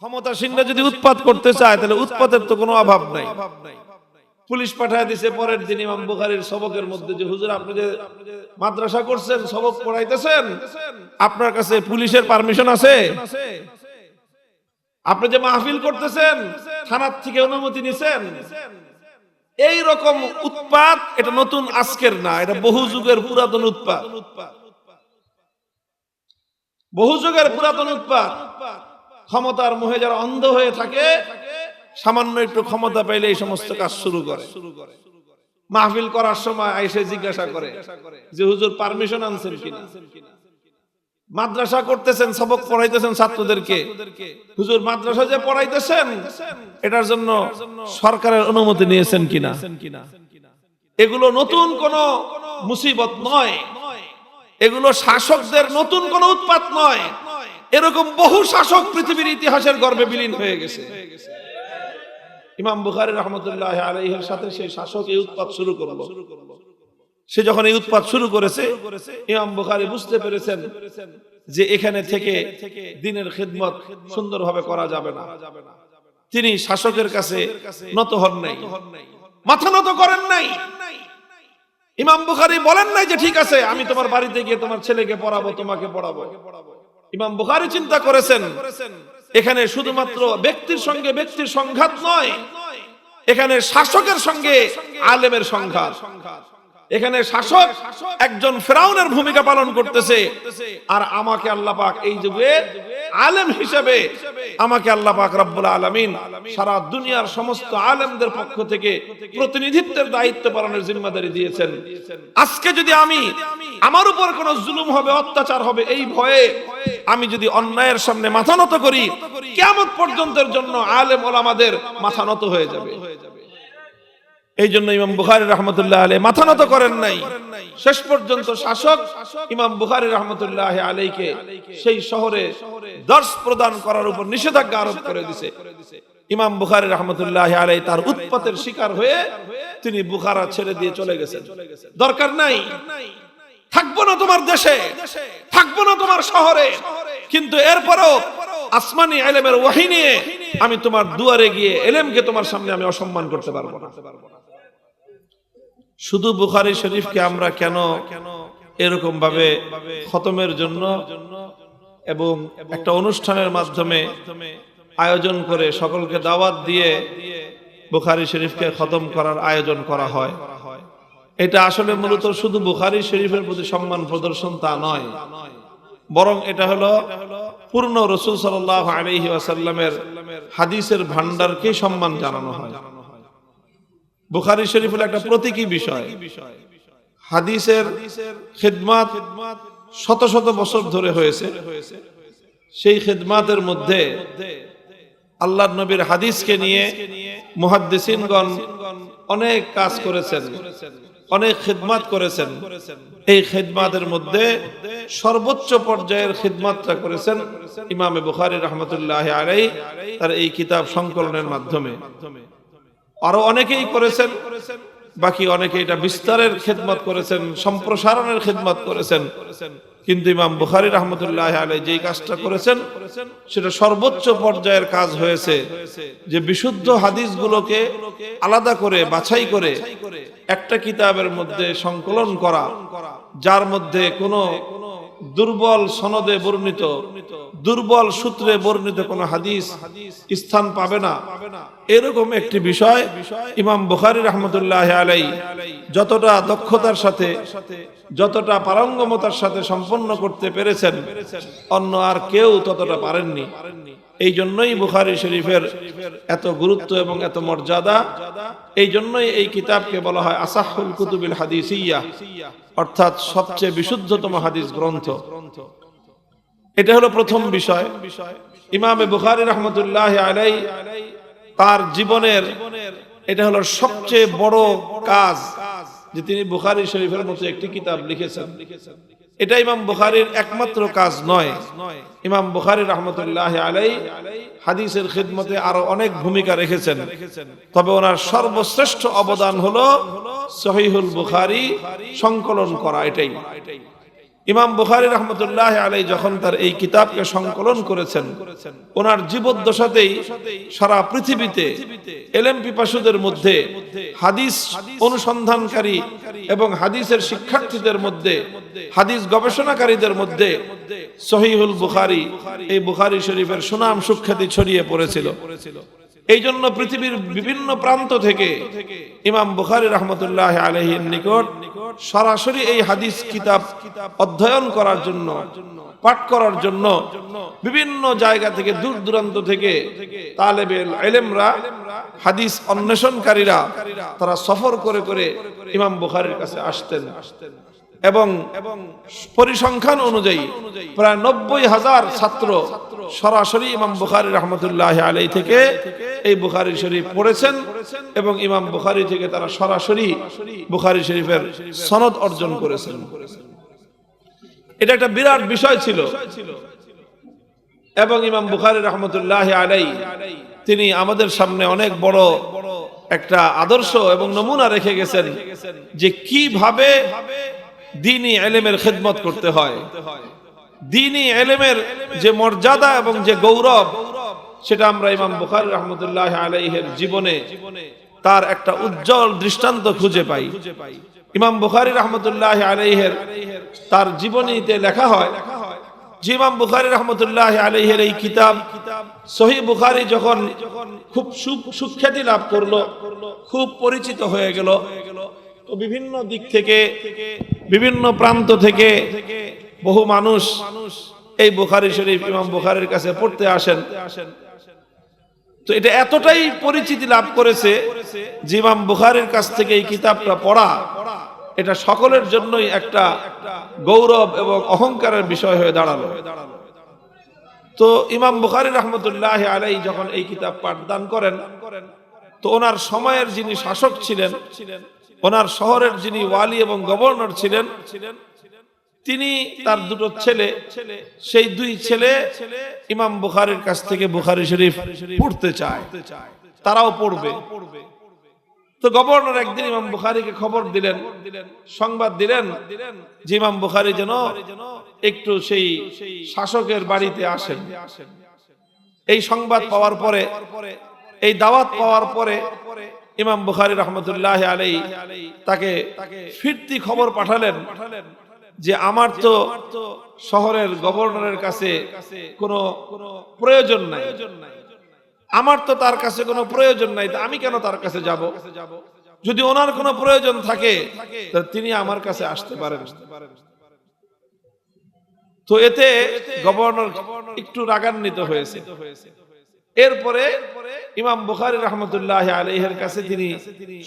ক্ষমতাসীনরা যদি উৎপাত করতে চায়, তাহলে উৎপাতের তো কোনো অভাব নাই। পুলিশ পাঠায় দিছে, পরের দিন ইমাম বুখারীর সবকের মধ্যে যে, হুজুর, আপনি যে মাদ্রাসা করছেন, সবক পড়াইতেছেন, আপনার কাছে পুলিশের পারমিশন আছে? আপনি যে মাহফিল করতেছেন, থানার থেকে অনুমতি নিছেন, এই রকম উৎপাত, এটা নতুন আজকের না, এটা বহু যুগের পুরাতন উৎপাত। বহু যুগের পুরাতন উৎপাত। ক্ষমতার মোহে যারা অন্ধ হয়ে থাকে, সামান্য একটু ক্ষমতা পাইলে এই সমস্ত কাজ শুরু করে। মাহফিল করার সময় আইসে জিজ্ঞাসা করে যে, হুজুর পারমিশন আনছেন কিনা? মাদ্রাসা করতেছেন, সবক পড়াইতেছেন ছাত্রদেরকে। হুজুর, মাদ্রাসা যে পড়াইতেছেন, এটার জন্য সরকারের অনুমতি নিয়েছেন কিনা? এগুলো নতুন কোন মুসিবত নয়। এগুলো শাসকদের নতুন কোন উৎপাত নয়। এরকম বহু শাসক পৃথিবীর ইতিহাসের গর্বে বিলীন হয়ে গেছে। ইমাম বুখারী রহমতুল্লাহ আলাইহের সাথে সেই শাসক এই উৎপাত শুরু করল। সে যখন এই উৎপাত শুরু করেছে, ইমাম বুখারী বুঝতে পেরেছেন যে এখানে থেকে দিনের খেদমত সুন্দরভাবে করা যাবে না। তিনি শাসকের কাছে নত হন নাই। মাথা নত করেন নাই। ইমাম বুখারি বলেন নাই যে, ঠিক আছে, আমি তোমার বাড়িতে গিয়ে তোমার ছেলেকে পড়াবো, তোমাকে পড়াবো। ইমাম বুখারি চিন্তা করেছেন, এখানে শুধুমাত্র ব্যক্তির সঙ্গে ব্যক্তির সংঘাত নয়, এখানে শাসকের সঙ্গে আলেমের সংঘাত। এখানে শাসক একজন ফেরাউনের ভূমিকা পালন করতেছে, আর আমাকে আল্লাহ পাক এই যুগে আলেম হিসেবে আমাকে আল্লাহ পাক রব্বুল আলামিন সারা দুনিয়ার সমস্ত আলেমদের পক্ষ থেকে প্রতিনিধিত্বের দায়িত্ব পালনের জিম্মাদারি দিয়েছেন। আজকে যদি আমি আমার উপর কোনো জুলুম হবে, অত্যাচার হবে, এই ভয়ে আমি যদি অন্যায়ের সামনে মাথা নত করি, কিয়ামত পর্যন্তের জন্য আলেম ওলামাদের মাথা নত হয়ে যাবে। এই জন্য ইমাম বুখারি রহমতুল্লাহ আলী মাথা নত করেন নাই। শেষ পর্যন্ত শাসক ইমাম বুখারি রহমতুল্লাহ আলীকে সেই শহরে দর্শ প্রদান করার উপর নিষেধাজ্ঞা আরোপ করে দিছে। ইমাম বুখারি রহমতুল্লাহ আলী তার উৎপাতের শিকার হয়ে তিনি বুখারা ছেড়ে দিয়ে চলে গেছেন। দরকার নাই। থাকব না তোমার দেশে, থাকব না তোমার শহরে, কিন্তু এরপরও আসমানি এলেমের ওয়াহি নিয়ে আমি তোমার দুয়ারে গিয়ে এলেমকে তোমার সামনে আমি অসম্মান করতে পারব না। শুধু বুখারি শরীফকে আমরা কেন এরকম ভাবে খতমের জন্য এবং একটা অনুষ্ঠানের মাধ্যমে আয়োজন করে সকলকে দাওয়াত দিয়ে বুখারি শরীফকে খতম করার আয়োজন করা হয়। এটা আসলে মূলত শুধু বুখারি শরীফের প্রতি সম্মান প্রদর্শন তা নয়, বরং এটা হলো পূর্ণ রসুল সাল্লাহ আলহি আসাল্লামের হাদিসের ভান্ডারকে সম্মান জানানো হয়। বুখারি শরীফ হলো একটা প্রতীকী বিষয়। হাদিসের খেদমাত শত শত বছর ধরে হয়েছে। সেই খেদমাতের মধ্যে আল্লাহ নবীর হাদিসকে নিয়ে মুহাদ্দিসিনগণ অনেক কাজ করেছেন, অনেক খেদমাত করেছেন। এই খেদমাতের মধ্যে সর্বোচ্চ পর্যায়ের খেদমাতটা করেছেন ইমামে বুখারি রহমতুল্লাহ আলাই তার এই কিতাব সংকলনের মাধ্যমে। আরও অনেকেই করেছেন, বাকি অনেকে এটা বিস্তারের খেদমত করেছেন, সম্প্রসারণের খেদমত করেছেন। কিন্তু ইমাম বুখারি রহমতুল্লাহ আলাই যেই কাজটা করেছেন, সেটা সর্বোচ্চ পর্যায়ের কাজ হয়েছে যে বিশুদ্ধ হাদিসগুলোকে আলাদা করে, বাছাই করে একটা কিতাবের মধ্যে সংকলন করা, যার মধ্যে কোনো দুর্বল সনদে বর্ণিত, দুর্বল সূত্রে বর্ণিত কোন হাদিস স্থান পাবে না। এরকম একটি বিষয় ইমাম বুখারি রহমতুল্লাহ আলাই যতটা দক্ষতার সাথে, যতটা পারঙ্গমতার সাথে সম্পন্ন করতে পেরেছেন, অন্য আর কেউ ততটা পারেননি। এই জন্যই বুখারি শরীফের এত গুরুত্ব এবং এত মর্যাদা। এই জন্যই এই কিতাবকে বলা হয় আসাহুল কুতুবিল হাদিসিয়া। অর্থাৎ সবচেয়ে বিশুদ্ধতম হাদিস গ্রন্থ। এটা হলো প্রথম বিষয়। ইমামে বুখারি রহমতুল্লাহ আলাই তার জীবনের এটা হলো সবচেয়ে বড় কাজ যে তিনি বুখারি শরীফের মতো একটি কিতাব লিখেছেন। এটা ইমাম বুখারির একমাত্র কাজ নয়। ইমাম বুখারি রহমতুল্লাহ আলাই হাদিসের খিদমতে আরও অনেক ভূমিকা রেখেছেন। তবে ওনার সর্বশ্রেষ্ঠ অবদান হলো সহিহুল বুখারি সংকলন করা এটাই। ইমাম বুখারি রহমতুল্লাহ আলাই যখন তার এই কিতাবকে সংকলন করেছেন, ওনার জীবদ্দশাতেই সারা পৃথিবীতে এলেম পিপাসুদের মধ্যে, হাদিস অনুসন্ধানকারী এবং হাদিসের শিক্ষার্থীদের মধ্যে, হাদিস গবেষণাকারীদের মধ্যে সহিহুল বুখারি এই বুখারি শরীফের সুনাম সুখ্যাতি ছড়িয়ে পড়েছিল। এই জন্য পৃথিবীর বিভিন্ন প্রান্ত থেকে ইমাম বুখারি রহমতুল্লাহ আলহীর নিকট সরাসরি এই হাদিস কিতাব অধ্যয়ন করার জন্য, পাঠ করার জন্য বিভিন্ন জায়গা থেকে, দূর দূরান্ত থেকে তালেবেল এলেমরা, হাদিস অন্বেষণকারীরা তারা সফর করে করে ইমাম বুখারির কাছে আসতেন। এবং পরিসংখ্যান অনুযায়ী প্রায় নব্বই হাজার ছাত্র সরাসরি ইমাম বুখারি রহমতুল্লাহ আলাই থেকে এই বুখারি শরীফ পড়েছেন এবং ইমাম বুখারি থেকে তারা সরাসরি বুখারি শরীফের সনদ অর্জন করেছেন। এটা একটা বিরাট বিষয় ছিল। এবং ইমাম বুখারি রহমতুল্লাহ আলাই তিনি আমাদের সামনে অনেক বড় একটা আদর্শ এবং নমুনা রেখে গেছেন যে কীভাবে দিনই এলেমের খেদমত করতে হয়। দিনই এলেমের যে মর্যাদা এবং যে গৌরব, সেটা আমরা ইমাম বুখারি রহমতুল্লাহ আলাইহের জীবনে তার একটা উজ্জ্বল দৃষ্টান্ত খুঁজে পাই। ইমাম বুখারি রহমতুল্লাহ আলাইহের তার জীবনীতে লেখা হয় যে ইমাম বুখারি রহমতুল্লাহ আলাইহের এই কিতাব সহি বুখারি যখন খুব সুখ্যাতি লাভ করল, খুব পরিচিত হয়ে গেল তো বিভিন্ন দিক থেকে, বিভিন্ন প্রান্ত থেকে বহু মানুষ এই বুখারি শরীফ, ইমাম বুখারির কাছে পড়তে আসেন। তো এটা এতটাই পরিচিতি লাভ করেছে যে ইমাম বুখারির কাছ থেকে এই কিতাবটা পড়া, এটা সকলের জন্যই একটা গৌরব এবং অহংকারের বিষয় হয়ে দাঁড়াল। তো ইমাম বুখারি রহমতুল্লাহ আলাই যখন এই কিতাব পাঠদান করেন, তো ওনার সময়ের যিনি শাসক ছিলেন ওনার শহরের যিনি ওয়ালি এবং গভর্নর ছিলেন, তিনি তার দুটো ছেলে, সেই দুই ছেলে ইমাম বুখারির কাছ থেকে বুখারি শরীফ পড়তে চায়। তারাও পড়বে। তো গভর্নর একদিন ইমাম বুখারিকে খবর দিলেন, সংবাদ দিলেন যে ইমাম বুখারি যেন একটু সেই শাসকের বাড়িতে আসেন। এই সংবাদ পাওয়ার পরে, এই দাওয়াত পাওয়ার পরে ইমাম বুখারি রহমতুল্লাহ আলাই তাকে ফিরতি খবর পাঠালেন যে আমার তো শহরের গভর্নরের কাছে কোনো প্রয়োজন নাই। আমার তো তার কাছে কোনো প্রয়োজন নাই আমি কেন তার কাছে যাব? যদি ওনার কোনো প্রয়োজন থাকে তিনি আমার কাছে আসতে পারেন। তো এতে গভর্নর একটু রাগান্বিত হয়েছে। এরপরে ইমাম বুখারি রহমতুল্লাহ আলহের কাছে তিনি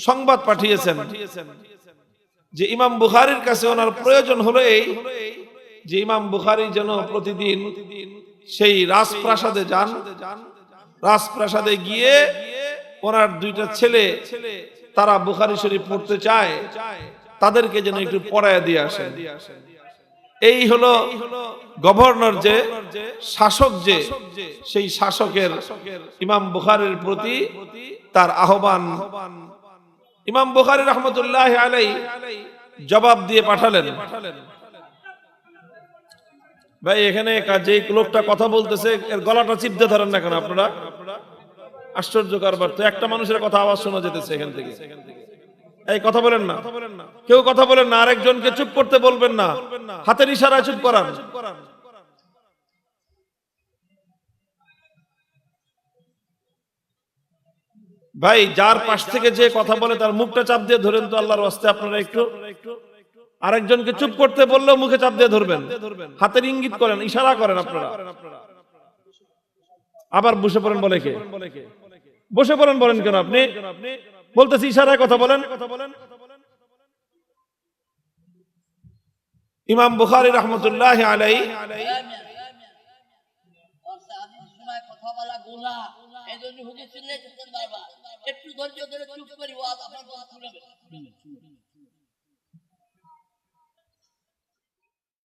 সংবাদ পাঠিয়েছেন যে ইমাম বুখারির কাছে ওনার প্রয়োজন হলো এই যে ইমাম বুখারি যেন প্রতিদিন সেই রাজপ্রাসাদে যান। রাজপ্রাসাদে গিয়ে ওনার দুইটা ছেলে তারা বুখারি শরীফ পড়তে চায়, তাদেরকে যেন একটু পড়ায় দিয়ে আসেন। এই হলো গভর্নর যে, শাসক যে, সেই শাসকের ইমাম বুখারের প্রতি তার আহ্বান। ইমাম বুখারি রহমতুল্লাহ আলাই জবাব দিয়ে পাঠালেন। ভাই, এখানে যে লোকটা কথা বলতেছে, এর গলাটা চিপতে ধরেন না কেন আপনারা? আশ্চর্য কারবার। তো একটা মানুষের কথা আওয়াজ শোনা যেতেছে এখান থেকে। এই কথা বলেন না। কেউ কথা বলেন না, আরেকজনকে চুপ করতে বলবেন না। হাতের ইশারায় চুপ করান। ভাই, যার পাশ থেকে যে কথা বলে তার মুখটা চাপ দিয়ে ধরেন তো আল্লাহর ওয়াস্তে আপনারা একটু। আরেকজনকে চুপ করতে বললেও মুখে চাপ দিয়ে ধরবেন। হাতের ইঙ্গিত করেন, ইশারা করেন আপনারা। আবার বসে পড়েন বলে কে? বসে পড়েন বলেন কেন আপনি? বলতেছি ইশারায় কথা বলেন। ইমাম বুখারি রহমতুল্লাহ আলাই একটু ধৈর্য ধরে চুপ করি আপনার